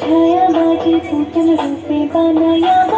ছায়াবাজি পুতুল রূপে বানায়া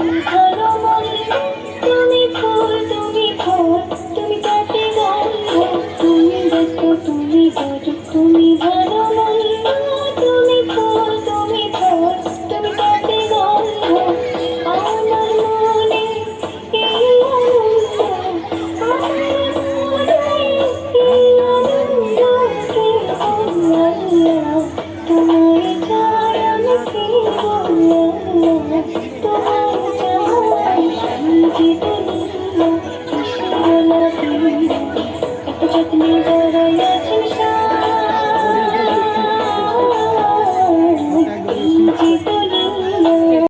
Thank you.